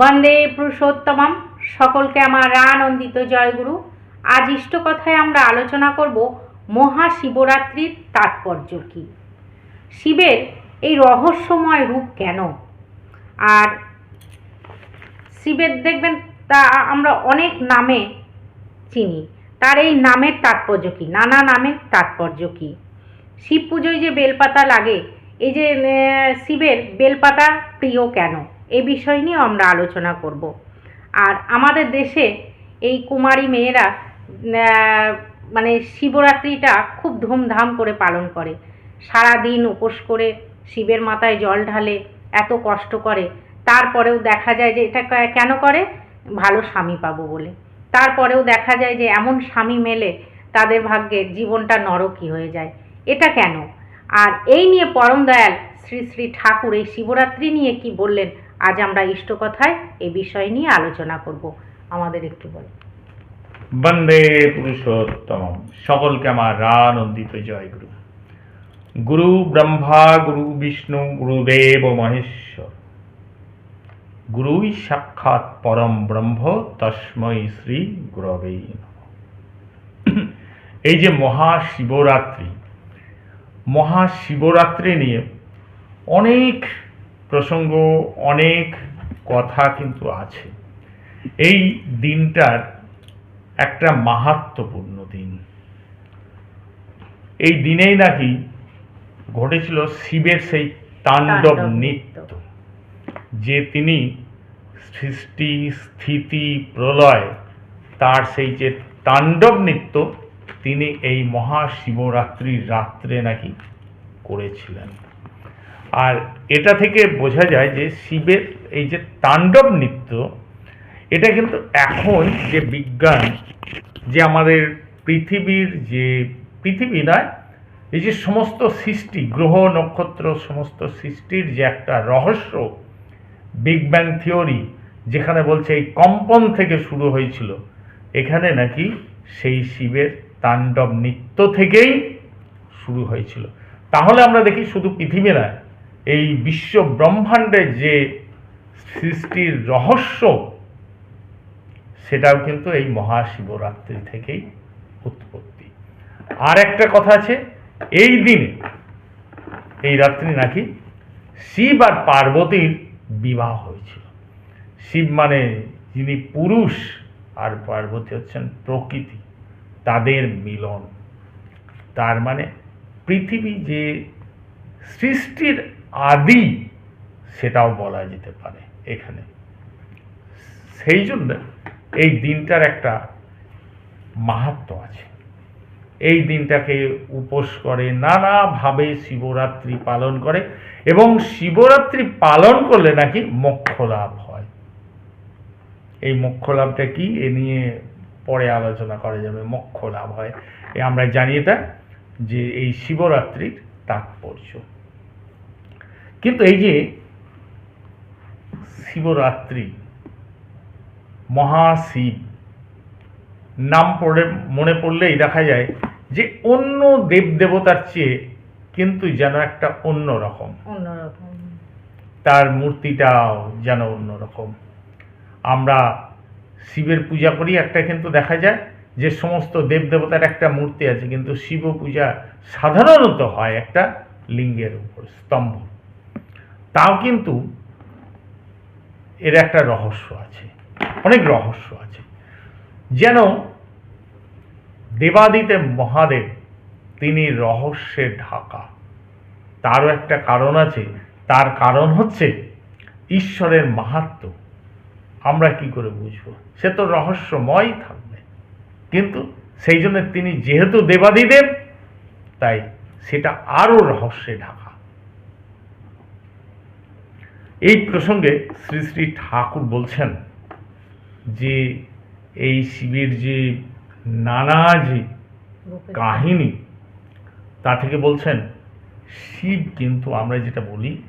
বন্দে পুরুষোত্তমম। সকলকে আমার আনন্দিত জয়গুরু। আজ ইষ্টকথায় আমরা আলোচনা করব মহাশিবরাত্রির তাৎপর্য কী। শিবের এই রহস্যময় রূপ কেন? আর শিবের দেখবেন তা আমরা অনেক নামে চিনি। তার এই নামের তাৎপর্য কী? নানা নামের তাৎপর্য কী? শিব পুজোয় যে বেলপাতা লাগে, এই যে শিবের বেলপাতা প্রিয় কেন? এ বিষয় নিয়ে আমরা আলোচনা করব। আর আমাদের দেশে এই কুমারী মেয়েরা মানে শিবরাত্রিটা খুব ধুমধাম করে পালন করে। সারা দিন উপোস করে শিবের মাথায় জল ঢালে, এত কষ্ট করে। তারপরেও দেখা যায় যে এটা কেন করে? ভালো স্বামী পাবো বলে। তারপরেও দেখা যায় যে এমন স্বামী মেলে তাদের ভাগ্যের জীবনটা নরকই হয়ে যায়। এটা কেন? আর এই নিয়ে পরম দয়াল শ্রী শ্রী ঠাকুর এই শিবরাত্রি নিয়ে কি বললেন? আজ আমরা ইষ্টকথায় এই বিষয় নিয়ে আলোচনা করব। আমাদের একটু বল। বন্দে পুরুষোত্তম সকলকে আমার আনন্দিত জয় গুরু গুরু ব্রহ্মা, গুরু বিষ্ণু গুরুদেব মহেশ্বর। গুরুই সাক্ষাৎ পরম ব্রহ্ম, তস্মৈ শ্রী গুরবে এই যে মহাশিবরাত্রি মহাশিবরাত্রি নিয়ে অনেক প্রসঙ্গ অনেক কথা কিন্তু আছে। এই দিনটার একটা মাহাত্মপূর্ণ দিন। এই দিনেই নাকি ঘটেছিল শিবের সেই তাণ্ডব নৃত্য। যে তিনি সৃষ্টি স্থিতি প্রলয় তার সেই যে তাণ্ডব নৃত্য তিনি এই মহাশিবরাত্রির রাত্রে নাকি করেছিলেন। আর এটা থেকে বোঝা যায় যে শিবের এই যে তাণ্ডব নৃত্য, এটা কিন্তু এখন যে বিজ্ঞান, যে আমাদের পৃথিবীর যে পৃথিবী নয়, এই যে সমস্ত সৃষ্টি, গ্রহ, নক্ষত্র, সমস্ত সৃষ্টির যে একটা রহস্য বিগ ব্যাং থিওরি যেখানে বলছে এই কম্পন থেকে শুরু হয়েছিল, এখানে নাকি সেই শিবের তাণ্ডব নৃত্য থেকেই শুরু হয়েছিল। তাহলে আমরা দেখি শুধু পৃথিবী নয় এই বিশ্ব ব্রহ্মাণ্ডের যে সৃষ্টির রহস্য, সেটাও কিন্তু এই মহাশিবরাত্রি থেকেই উৎপত্তি। আর একটা কথা আছে, এই দিনে, এই রাত্রি নাকি শিব আর পার্বতীর বিবাহ হয়েছিল। শিব মানে যিনি পুরুষ আর পার্বতী হচ্ছেন প্রকৃতি, তাদের মিলন। তার মানে পৃথিবী যে সৃষ্টির আদি সেটাও বলা যেতে পারে এখানে। সেই জন্য এই দিনটার একটা মাহাত্ম আছে। এই দিনটাকে উপোস করে, নানাভাবে শিবরাত্রি পালন করে এবং শিবরাত্রি পালন করলে নাকি মোক্ষ লাভ হয়। এই মোক্ষ লাভটা কি? এ নিয়ে পরে আলোচনা করা যাবে মোক্ষ লাভ হয় আমরা জানি এটা যে এই শিবরাত্রির তাৎপর্য। কিন্তু এই যে শিবরাত্রি মহাশিব নাম পড়ে মনে পড়লেই দেখা যায় যে অন্য দেব দেবতার চেয়ে কিন্তু যেন একটা অন্য রকম। তার মূর্তিটাও যেন অন্য রকম। আমরা শিবের পূজা করি একটা কিন্তু দেখা যায় যে সমস্ত দেবদেবতার একটা মূর্তি আছে কিন্তু শিব পূজা সাধারণত হয় একটা লিঙ্গের উপর স্তম্ভ। তাও কিন্তু এর একটা রহস্য আছে, অনেক রহস্য আছে। যেন দেবাদিতে মহাদেব, তিনি রহস্যে ঢাকা। তারও একটা কারণ আছে, তার কারণ হচ্ছে ঈশ্বরের মাহাত্ম। আমরা কি করে বুঝব? সে তো রহস্যময় থাকবে। কিন্তু সেই জন্য তিনি যেহেতু দেবাদিদেব, তাই সেটা আরও রহস্যে ঢাকা। এই প্রসঙ্গে শ্রী শ্রী ঠাকুর বলছেন যে এই শিবের যে নানা যে কাহিনী তা থেকে বলছেন শিব কিন্তু আমরা যেটা বলি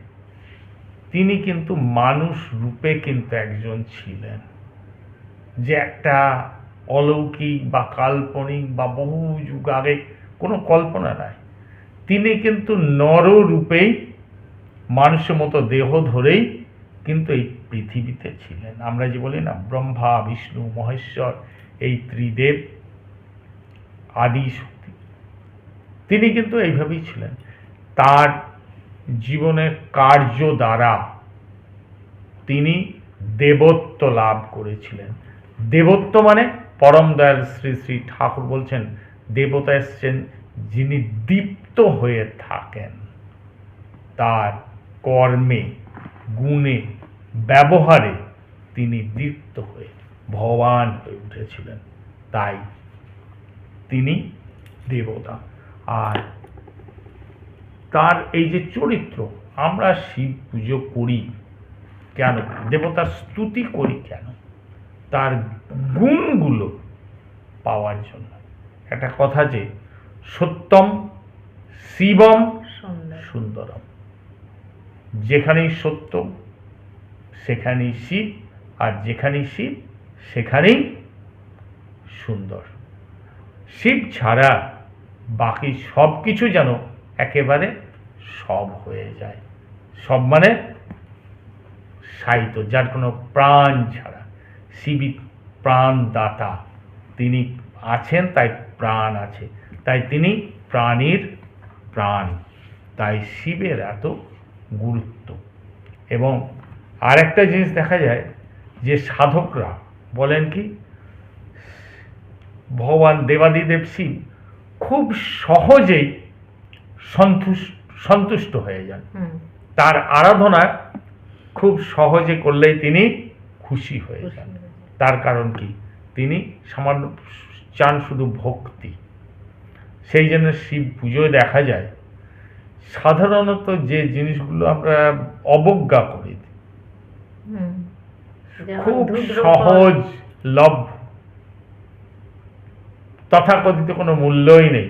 তিনি কিন্তু মানুষ রূপে কিন্তু একজন ছিলেন। যে একটা অলৌকিক বা কাল্পনিক বা বহু যুগ আগে কোনো কল্পনা নাই। তিনি কিন্তু নর রূপেই মানুষের মতো দেহ ধরেই কিন্তু এই পৃথিবীতে ছিলেন। আমরা যে বলি না, ব্রহ্মা, বিষ্ণু, মহেশ্বর, এই ত্রিদেব, আদি শক্তি। তিনি কিন্তু এইভাবেই ছিলেন। তার জীবনের কার্য দ্বারা তিনি দেবত্ব লাভ করেছিলেন। দেবত্ব মানে পরম দয়াল শ্রী শ্রী ঠাকুর বলছেন, দেবতা এসছেন যিনি দীপ্ত হয়ে থাকেন। তার কর্মে গুণে ব্যবহারে তিনি দীপ্ত হয়ে ভগবান হয়ে উঠেছিলেন। তাই তিনি দেবতা। আর তার এই যে চরিত্র আমরা শিব পুজো করি কেন? দেবতার স্তুতি করি কেন? তার গুণগুলো পাওয়ার জন্য। একটা কথা যে সত্যম শিবম সুন্দর সুন্দরম। যেখানেই সত্য, সেখানেই শিব, আর যেখানেই শিব, সেখানেই সুন্দর। শিব ছাড়া বাকি সব কিছু যেন একেবারে সব হয়ে যায়। সব মানে সাহিত্য, যার কোনো প্রাণ ছাড়া। শিবই প্রাণদাতা। তিনি আছেন, তাই প্রাণ আছে। তাই তিনি প্রাণীর প্রাণ। তাই শিবের এত গুরুত্ব। এবং আরেকটা জিনিস দেখা যায় যে সাধকরা বলেন কি ভগবান দেবাদিদেব শিব খুব সহজেই সন্তুষ্ট সন্তুষ্ট হয়ে যান। তার আরাধনা খুব সহজে করলেই তিনি খুশি হয়ে যান। তার কারণ কি? তিনি সামান্য চান শুধু ভক্তি। সেই জন্য শিব পুজোয় দেখা যায় সাধারণত যে জিনিসগুলো আমরা অবজ্ঞা করি খুব সহজ লভ্য তথাকথিত কোনো মূল্যই নেই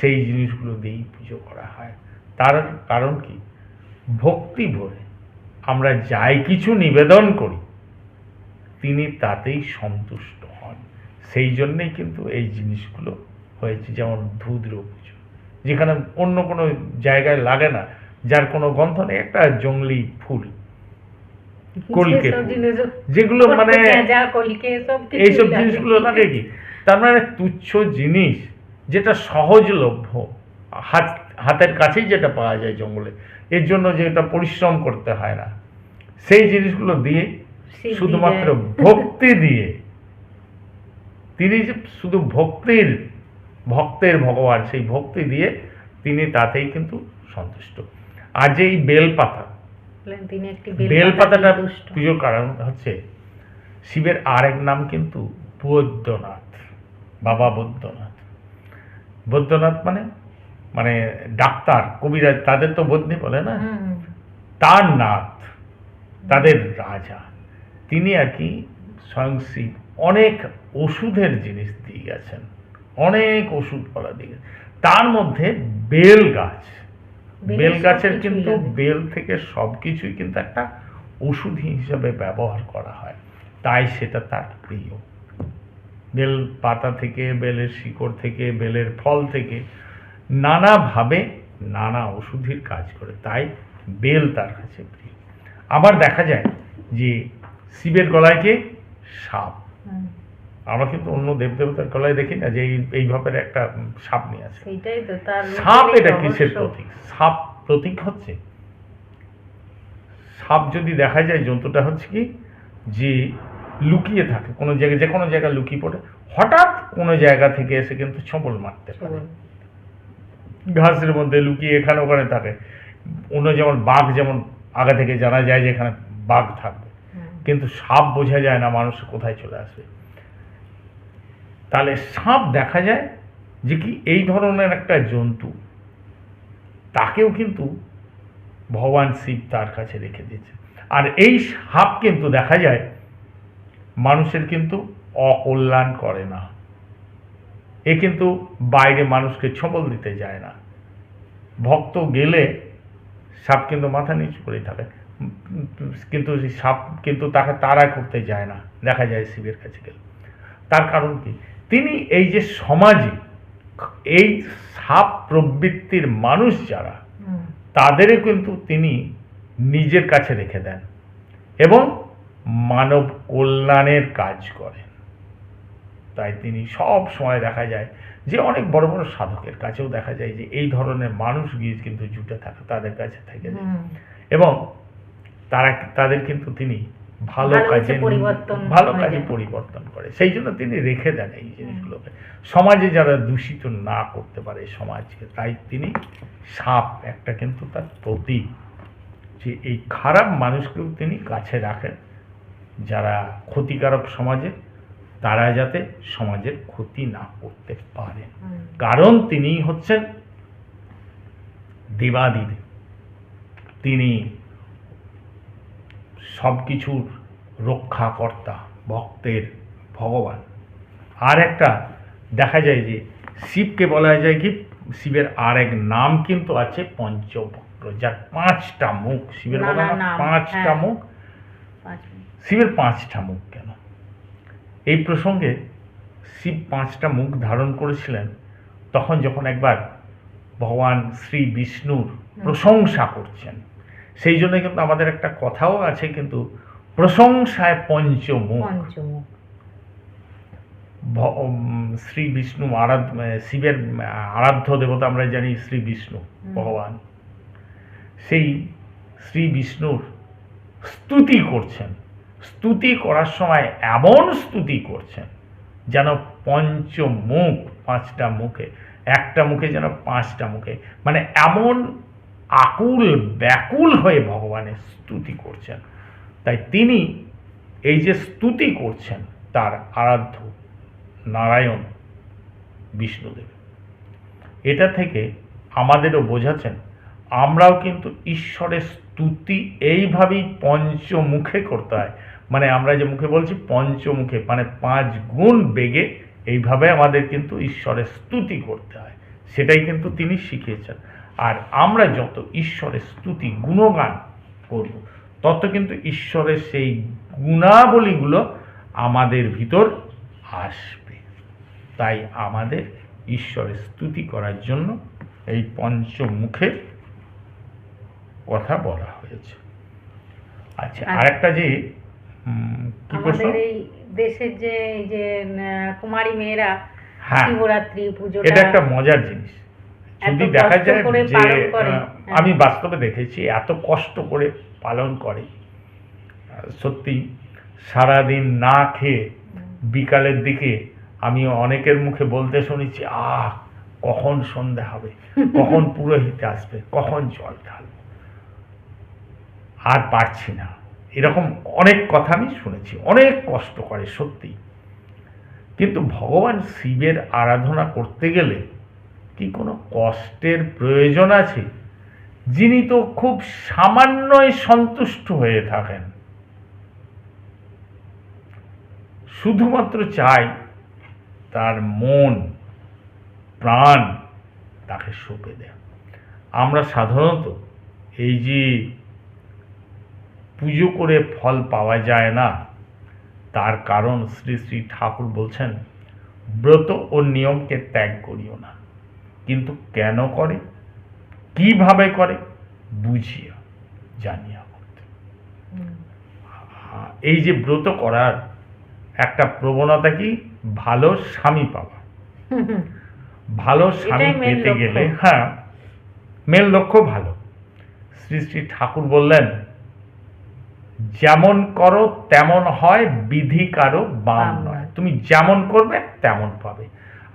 সেই জিনিসগুলো দিয়েই পুজো করা হয়। তার কারণ কি? ভক্তি ভরে আমরা যাই কিছু নিবেদন করি তিনি তাতেই সন্তুষ্ট হন। সেই জন্যেই কিন্তু এই জিনিসগুলো হয়েছে যেমন ধুদ্র পুজো। যেখানে অন্য কোনো জায়গায় লাগে না যার কোনো গন্ধ নেই একটা জঙ্গলি ফুল কলকে যেগুলো মানে এইসব জিনিসগুলো লাগে কি? তার মানে তুচ্ছ জিনিস যেটা সহজলভ্য হাত হাতের কাছেই যেটা পাওয়া যায় জঙ্গলে এর জন্য যেটা পরিশ্রম করতে হয় না। সেই জিনিসগুলো দিয়ে শুধুমাত্র ভক্তি দিয়ে তিনি যে শুধু ভক্তির ভক্তের ভগবান সেই ভক্তি দিয়ে তিনি তাতেই কিন্তু সন্তুষ্ট। আর যে এই বেলপাতা বেলপাতাটা পুজোর কারণ হচ্ছে শিবের আরেক নাম কিন্তু বৈদ্যনাথ বাবা বৈদ্যনাথ। বৈদ্যনাথ মানে মানে ডাক্তার কবিরাজ তাদের তো বদ্যি বলে না। তার নাথ তাদের রাজা। তিনি আর কি স্বয়ং শিব অনেক ওষুধের জিনিস দিয়ে গেছেন। অনেক ওষুধ বলা দিয়ে। তার মধ্যে বেল গাছ। বেল গাছের কিন্তু বেল থেকে সব কিছুই কিন্তু একটা ওষুধ হিসাবে ব্যবহার করা হয়। তাই সেটা তার প্রিয়। বেল পাতা থেকে বেলের শিকড় থেকে বেলের ফল থেকে নানাভাবে নানা ওষুধের কাজ করে। তাই বেল তার কাছে প্রিয়। আবার দেখা যায় যে শিবের গলায় কে? সাপ। আমরা কিন্তু অন্য দেবদেবতার কলায় দেখি না যে এই- এইভাবে একটা সাপ নিয়ে আছে। তো তার সাপ এটা। কিসের প্রতীক? সাপ প্রতীক হচ্ছে? সাপ যদি দেখা যায় জন্তুটা হচ্ছে কি? যে লুকিয়ে থাকে কোনো জায়গায় যে কোনো জায়গায় লুকিয়ে পড়ে হঠাৎ কোনো জায়গা থেকে এসে কিন্তু ছবল মারতে পারে। ঘাসের মধ্যে লুকিয়ে এখানে ওখানে থাকে। অন্য যেমন বাঘ যেমন আগে থেকে জানা যায় যে এখানে বাঘ থাকবে। কিন্তু সাপ বোঝা যায় না মানুষ কোথায় চলে আসবে। তাহলে সাপ দেখা যায় যে কি এই ধরনের একটা জন্তু। তাকেও কিন্তু ভগবান শিব তার কাছে রেখে দিয়েছে। আর এই সাপ কিন্তু দেখা যায়, মানুষের কিন্তু অকল্যাণ করে না। এ কিন্তু বাইরে মানুষকে ছবল দিতে যায় না। ভক্ত গেলে সাপ কিন্তু মাথা নিচু করেই থাকে। কিন্তু সাপ কিন্তু তাকে তাড়া করতে যায় না। দেখা যায় শিবের কাছে গেলে। তার কারণ কি? তিনি এই যে সমাজে এই সাপ প্রবৃত্তির মানুষ যারা তাদেরও কিন্তু তিনি নিজের কাছে রেখে দেন এবং মানব কল্যাণের কাজ করেন। তাই তিনি সব সময় দেখা যায় যে অনেক বড় বড় সাধকের কাছেও দেখা যায় যে এই ধরনের মানুষ গিয়ে কিন্তু জুটে থাকে তাদের কাছে থেকে যায়। এবং তারা তাদের কিন্তু তিনি ভালো কাজে ভালো কাজে পরিবর্তন করে। সেই জন্য তিনি রেখে দেন এই জিনিসগুলোকে সমাজে যারা দূষিত না করতে পারে সমাজকে তাই তিনি সাপ একটা কিন্তু তার প্রতীক। যে এই খারাপ মানুষকেও তিনি কাছে রাখেন। যারা ক্ষতিকারক সমাজে তারা যাতে সমাজের ক্ষতি না করতে পারে। কারণ তিনি হচ্ছেন দেবাদিদেব। তিনি সব কিছুর রক্ষাকর্তা ভক্তের ভগবান। আর একটা দেখা যায় যে শিবকে বলা যায় কি শিবের আর এক নাম কিন্তু আছে পঞ্চবক্র যার পাঁচটা মুখ। শিবের বলা না পাঁচটা হ্যাঁ। মুখ। শিবের পাঁচটা মুখ কেন? এই প্রসঙ্গে শিব পাঁচটা মুখ ধারণ করেছিলেন তখন যখন একবার ভগবান শ্রী বিষ্ণুর প্রশংসা করছেন। সেই জন্য কিন্তু আমাদের একটা কথাও আছে কিন্তু প্রশংসায় পঞ্চমুখ। পঞ্চমুখ। শ্রী বিষ্ণু আরাধ্য শিবের আরাধ্য দেবতা আমরা জানি শ্রী বিষ্ণু ভগবান। সেই শ্রী বিষ্ণুর স্তুতি করছেন। স্তুতি করার সময় এমন স্তুতি করছেন যেন পঞ্চমুখ পাঁচটা মুখে একটা মুখে যেন পাঁচটা মুখে মানে এমন আকুল ব্যাকুল হয়ে ভগবানের স্তুতি করছেন। তাই তিনি এই যে স্তুতি করছেন, তার আরাধ্য নারায়ণ বিষ্ণুদেব। এটা থেকে আমাদেরও বোঝাচ্ছেন, আমরাও কিন্তু ঈশ্বরের স্তুতি এইভাবেই পঞ্চমুখে করতে হয়। মানে আমরা যে মুখে বলছি পঞ্চমুখে মানে পাঁচ গুণ বেগে এইভাবে আমাদের কিন্তু ঈশ্বরের স্তুতি করতে হয়। সেটাই কিন্তু তিনি শিখিয়েছেন। আর আমরা যত ঈশ্বরের স্তুতি গুণগান করব তত কিন্তু ঈশ্বরের সেই গুণাবলীগুলো আমাদের ভিতর আসবে। তাই আমাদের ঈশ্বরের স্তুতি করার জন্য এই পঞ্চমুখের কথা বলা হয়েছে। আচ্ছা আচ্ছা। আরেকটা যে কি প্রশ্ন? দেশের যে যে কুমারী মেয়েরা হ্যাঁ। শিবরাত্রি পুজোটা এটা একটা মজার জিনিস। যদি দেখা যায় যে হ্যাঁ। আমি বাস্তবে দেখেছি এত কষ্ট করে পালন করে। সত্যি সারাদিন না খেয়ে বিকালের দিকে আমি অনেকের মুখে বলতে শুনেছি আহ কখন সন্ধে হবে? কখন পুরোহিত আসবে? কখন জল ঢালবো? আর পারছি না। এরকম অনেক কথা আমি শুনেছি অনেক কষ্ট করে সত্যি। কিন্তু ভগবান শিবের আরাধনা করতে গেলে কি কোনো কষ্টের প্রয়োজন আছে? যিনি তো খুব সামান্যই সন্তুষ্ট হয়ে থাকেন। শুধুমাত্র চাই তার মন, প্রাণ তাকে সঁপে দেয়। আমরা সাধারণত এই যে পুজো করে ফল পাওয়া যায় না, তার কারণ শ্রী শ্রী ঠাকুর বলছেন, ব্রত ও নিয়মকে ত্যাগ করিও না। কেন করে? কীভাবে করে? বুঝিয়া জানিয়া করতে এই যে ব্রত করার একটা প্রবণতা কি? ভালো স্বামী পাওয়া। ভালো স্বামী পেতে গেলে হ্যাঁ মেন লক্ষ্য ভালো। শ্রী শ্রী ঠাকুর বললেন যেমন করো তেমন হয় বিধি কারও বাম নয়। তুমি যেমন করবে তেমন পাবে।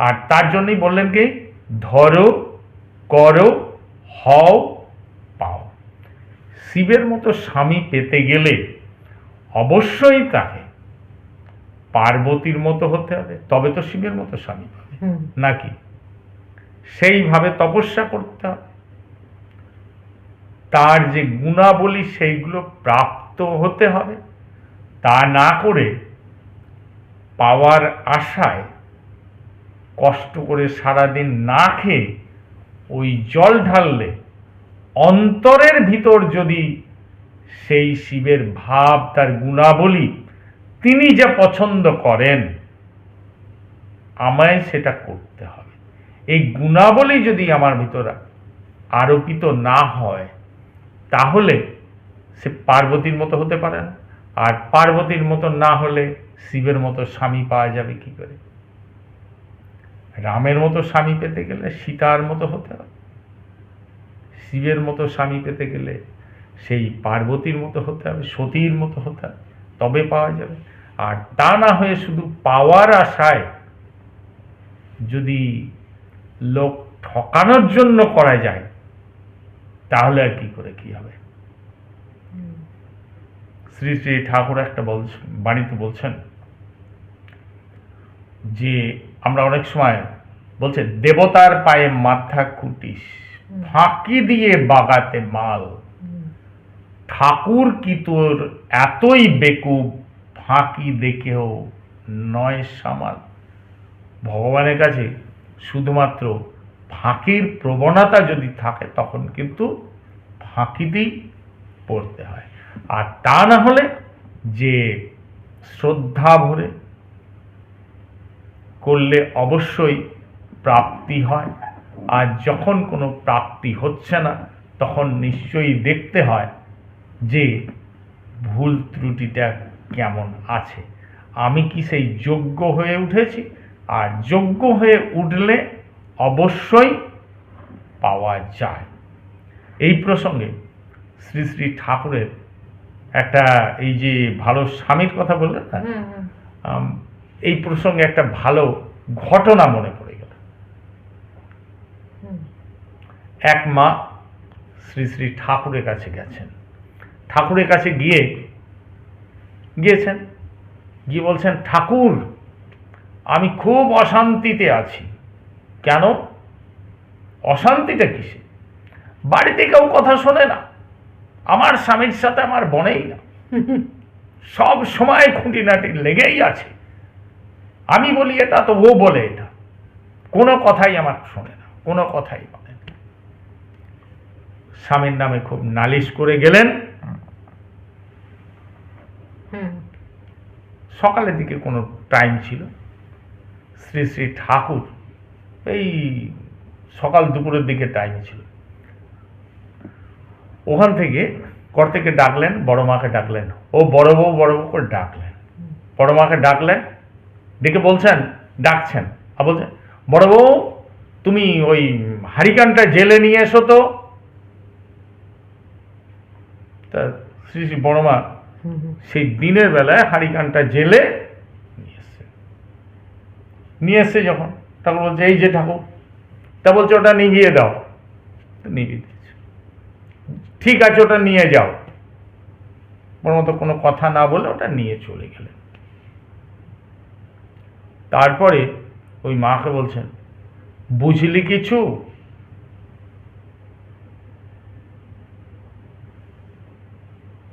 আর তার জন্যই বললেন কি? ধরো করো হও পাও। শিবের মতো স্বামী পেতে গেলে অবশ্যই তাকে পার্বতীর মতো হতে হবে। তবে তো শিবের মতো স্বামী পাবে। নাকি? সেইভাবে তপস্যা করতে হবে। তার যে গুণাবলী সেইগুলো প্রাপ্ত হতে হবে। তা না করে পাওয়ার আশায় কষ্ট করে সারাদিন না খেয়ে ওই জল ঢাললে অন্তরের ভিতর যদি সেই শিবের ভাব, তার গুণাবলী তিনি যা পছন্দ করেন, আমায় সেটা করতে হবে। এই গুণাবলী যদি আমার ভিতর আরোপিত না হয়, তাহলে সে পার্বতীর মতো হতে পারে না। আর পার্বতীর মতো না হলে শিবের মতো স্বামী পাওয়া যাবে কি করে? রামের মতো স্বামী পেতে গেলে সীতার মতো হতে হবে শিবের মতো স্বামী পেতে গেলে সেই পার্বতীর মতো হতে হবে সতীর মতো হতে হবে তবে পাওয়া যাবে। আর তা না হয়ে শুধু পাওয়ার আশায় যদি লোক ঠকানোর জন্য করা যায় তাহলে আর কি করে কি হবে? শ্রী শ্রী ঠাকুর একটা বলছেন বাণীতে বলছেন যে আমরা অনেক সময় বলছে দেবতার পায়ে মাথা কুটিস ফাঁকি দিয়ে বাগাতে মাল। ঠাকুর কি তোর এতই বেকুব ফাঁকি দেখেও নয় সামাল। ভগবানের কাছে শুধুমাত্র ফাঁকির প্রবণতা যদি থাকে তখন কিন্তু ফাঁকিতেই পড়তে হয়। আর তা না হলে যে শ্রদ্ধা ভরে করলে অবশ্যই প্রাপ্তি হয়। আর যখন কোনো প্রাপ্তি হচ্ছে না তখন নিশ্চয়ই দেখতে হয় যে ভুল ত্রুটিটা কেমন আছে। আমি কি সেই যোগ্য হয়ে উঠেছি? আর যোগ্য হয়ে উঠলে অবশ্যই পাওয়া যায়। এই প্রসঙ্গে শ্রী শ্রী ঠাকুরের একটা এই যে ভালো স্বামীর কথা বললেন না? এই প্রসঙ্গে একটা ভালো ঘটনা মনে পড়ে গেল। এক মা শ্রী শ্রী ঠাকুরের কাছে গেছেন। ঠাকুরের কাছে গিয়ে গিয়েছেন। গিয়ে বলছেন, ঠাকুর, আমি খুব অশান্তিতে আছি। কেন? অশান্তিটা কিসে? বাড়িতে কেউ কথা শোনে না। আমার স্বামীর সাথে আমার বনেই না। সব সময় খুঁটিনাটি লেগেই আছে। আমি বলি এটা তো ও বলে এটা। কোনো কথাই আমার শোনে না কোনো কথাই বলে না। স্বামীর নামে খুব নালিশ করে গেলেন। সকালের দিকে কোনো টাইম ছিল। শ্রী শ্রী ঠাকুর এই সকাল দুপুরের দিকে টাইম ছিল। ওখান থেকে ঘর থেকে ডাকলেন বড় মাকে ডাকলেন। ও বড় বউ বড় বউ করে ডাকলেন। বড় মাকে ডাকলেন ডেকে বলছেন ডাকছেন। আর বলছেন বড় বউ তুমি ওই হারিকানটা জেলে নিয়ে এসো তো। তা শ্রী শ্রী বড় মা হুম হুম। সেই দিনের বেলায় হারিকানটা জেলে নিয়ে এসছে। নিয়ে এসছে যখন। ঠাকুর বলছে এই যে ঠাকুর। তা বলছে ওটা নিভিয়ে দাও। নিভিয়ে দিয়েছে। ঠিক আছে ওটা নিয়ে যাও। বড় মতো কোনো কথা না বলে ওটা নিয়ে চলে গেলেন। তারপরে ওই মাকে বলছেন, বুঝলি কিছু?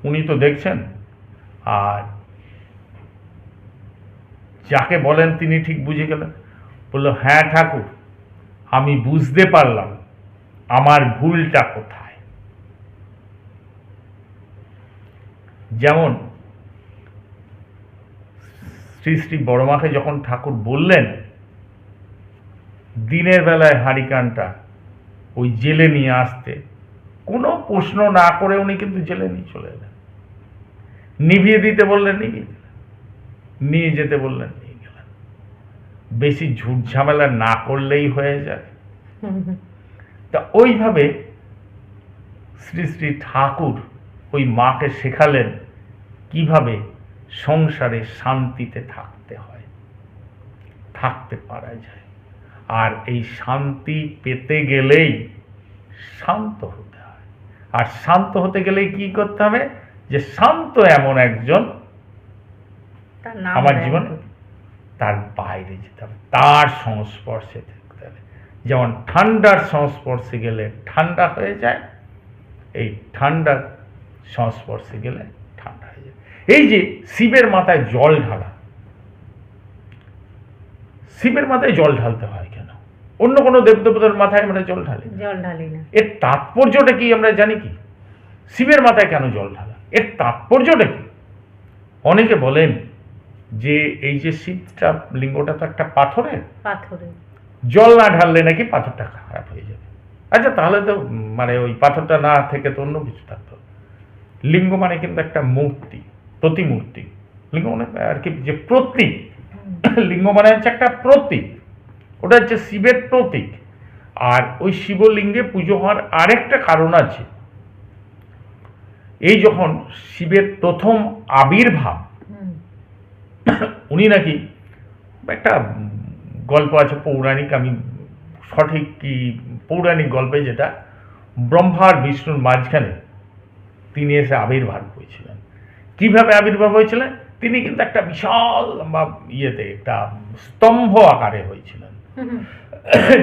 উনি তো দেখছেন, আর যাকে বলেন তিনি ঠিক বুঝে গেলেন। বলল হ্যাঁ ঠাকুর, আমি বুঝতে পারলাম, আমার ভুলটা কোথায়? যেমন শ্রী শ্রী বড়মাকে যখন ঠাকুর বললেন, দিনের বেলায় হারিকানটা ওই জেলে নিয়ে আসতে, কোনো প্রশ্ন না করে উনি কিন্তু জেলে নিয়ে চলে এলেন। নিভিয়ে দিতে বললেন, নিভিয়ে দিলেন। নিয়ে যেতে বললেন, নিয়ে গেলেন। বেশি ঝুট ঝামেলা না করলেই হয়ে যায়। তা ওইভাবে শ্রী শ্রী ঠাকুর ওই মাকে শেখালেন কীভাবে সংসারে শান্তিতে থাকতে হয়। থাকতে পারা যায়। আর এই শান্তি পেতে গেলেই শান্ত হতে হয়। আর শান্ত হতে গেলেই কি করতে হবে? যে শান্ত এমন একজন আমার। জীবনে তার বাইরে যেতে হবে। তার সংস্পর্শে থাকতে হবে। যেমন ঠান্ডার সংস্পর্শে গেলে ঠান্ডা হয়ে যায় এই ঠান্ডার সংস্পর্শে গেলে এই যে শিবের মাথায় জল ঢালা শিবের মাথায় জল ঢালতে হয় কেন? অন্য কোনো দেবদেবতার মাথায় আমরা জল ঢালি জল ঢালি না। এর তাৎপর্যটা কি আমরা জানি কি? শিবের মাথায় কেন জল ঢালা? এর তাৎপর্যটা কি? অনেকে বলেন যে এই যে শিবটা লিঙ্গটা তো একটা পাথরের। পাথরে জল না ঢাললে নাকি পাথরটা খারাপ হয়ে যাবে। আচ্ছা তাহলে তো মানে ওই পাথরটা না থেকে তো অন্য কিছু থাকতো। লিঙ্গ মানে কিন্তু একটা মূর্তি। প্রতিমূর্তি। লিঙ্গ মানে আর কি যে প্রতীক লিঙ্গ মানে হচ্ছে একটা প্রতীক ওটা হচ্ছে শিবের প্রতীক। আর ওই শিবলিঙ্গে পুজো হওয়ার আরেকটা কারণ আছে। এই যখন শিবের প্রথম আবির্ভাব উনি নাকি একটা গল্প আছে পৌরাণিক আমি সঠিক কি পৌরাণিক গল্পে যেটা ব্রহ্মা আর বিষ্ণুর মাঝখানে তিনি এসে আবির্ভাব হয়েছিলেন। কীভাবে আবির্ভাব হয়েছিলেন? তিনি কিন্তু একটা বিশাল লম্বা ইয়েতে একটা স্তম্ভ আকারে হয়েছিলেন।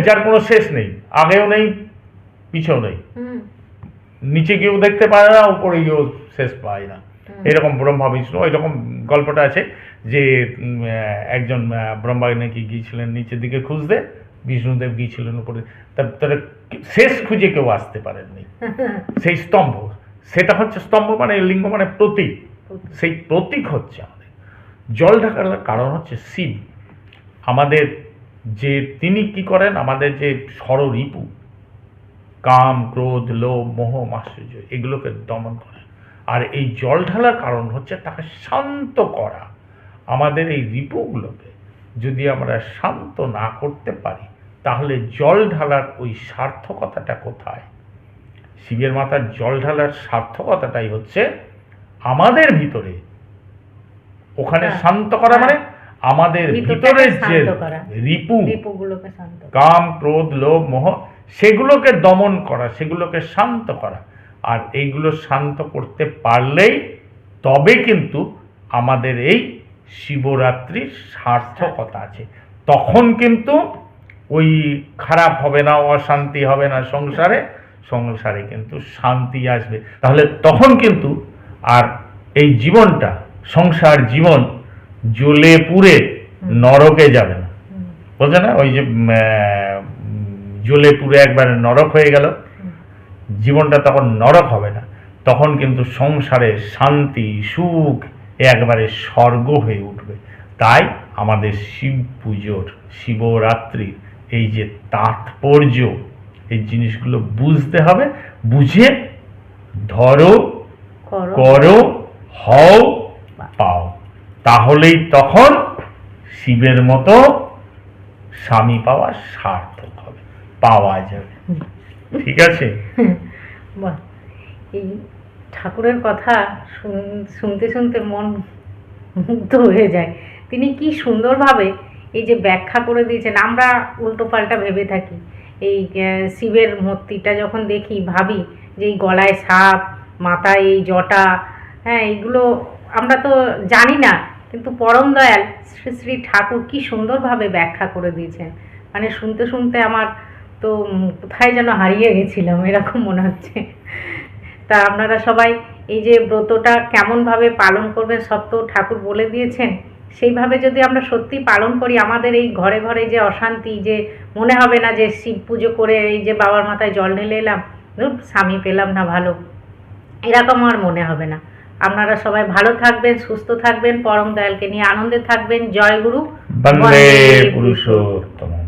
যার কোনো শেষ নেই আগেও নেই পিছেও নেই। নিচে গিয়েও দেখতে পায় না উপরে গিয়েও শেষ পায় না। এরকম ব্রহ্মা বিষ্ণু এরকম গল্পটা আছে যে একজন ব্রহ্মা নাকি গিয়েছিলেন নিচের দিকে খুঁজতে? বিষ্ণুদেব গিয়েছিলেন উপরে। তার শেষ খুঁজে কেউ আসতে পারেননি। সেই স্তম্ভ সেটা হচ্ছে স্তম্ভ মানে লিঙ্গ মানে প্রতীক। সেই প্রতীক হচ্ছে আমাদের। জল ঢাকার কারণ হচ্ছে শিব আমাদের যে তিনি কি করেন? আমাদের যে ষড়রিপু কাম, ক্রোধ, লোভ, মোহ মাশ্চর্য এগুলোকে দমন করেন। আর এই জল ঢালার কারণ হচ্ছে তাকে শান্ত করা। আমাদের এই রিপুগুলোকে যদি আমরা শান্ত না করতে পারি, তাহলে জল ঢালার ওই সার্থকতাটা কোথায়? শিবের মাথার জল ঢালার সার্থকতাটাই হচ্ছে আমাদের ভিতরে। ওখানে হ্যাঁ। শান্ত করা মানে আমাদের ভিতরে যে রিপু। কাম ক্রোধ লোভ মোহ সেগুলোকে দমন করা সেগুলোকে শান্ত করা। আর এইগুলো শান্ত করতে পারলেই তবে কিন্তু আমাদের এই শিবরাত্রির সার্থকতা আছে। তখন কিন্তু ওই খারাপ হবে না অশান্তি হবে না সংসারে সংসারে কিন্তু শান্তি আসবে। তাহলে তখন কিন্তু আর এই জীবনটা, সংসার জীবন, জ্বলে পুড়ে নরকে যাবে না। বলছে না? ওই যে জ্বলে পুড়ে একবারে নরক হয়ে গেল। জীবনটা তখন নরক হবে না। তখন কিন্তু সংসারে শান্তি, সুখ একবারে স্বর্গ হয়ে উঠবে। তাই আমাদের শিব পুজোর শিবরাত্রির এই যে তাৎপর্য, এই জিনিসগুলো বুঝতে হবে, বুঝে ধরো করো। হও পাও। তাহলেই তখন শিবের মতো স্বামী পাওয়া সার্থক হবে পাওয়া যাবে। ঠিক আছে? এই ঠাকুরের কথা শুন- শুনতে শুনতে মন মুগ্ধ হয়ে যায়। তিনি কি সুন্দরভাবে এই যে ব্যাখ্যা করে দিয়েছেন আমরা উল্টো পাল্টা ভেবে থাকি। এই শিবের মূর্তিটা যখন দেখি ভাবি যে এই গলায় সাপ মাথায় এই জটা হ্যাঁ এইগুলো আমরা তো জানি না। কিন্তু পরম দয়াল শ্রী শ্রী ঠাকুর কি সুন্দরভাবে ব্যাখ্যা করে দিয়েছেন। মানে শুনতে শুনতে আমার তো কোথায় যেন হারিয়ে গেছিলাম এরকম মনে হচ্ছে। তা আপনারা সবাই এই যে ব্রতটা কেমনভাবে পালন করবেন সব তো ঠাকুর বলে দিয়েছেন। সেইভাবে যদি আমরা সত্যি পালন করি আমাদের এই ঘরে ঘরে যে অশান্তি যে মনে হবে না যে শিব পুজো করে এই যে বাবার মাথায় জল ঢেলে এলাম ধুর, স্বামী পেলাম না ভালো। এরকম আর মনে হবে না। আপনারা সবাই ভালো থাকবেন সুস্থ থাকবেন পরম দয়ালকে নিয়ে আনন্দে থাকবেন। জয় গুরু। বন্দে পুরুষোত্তম।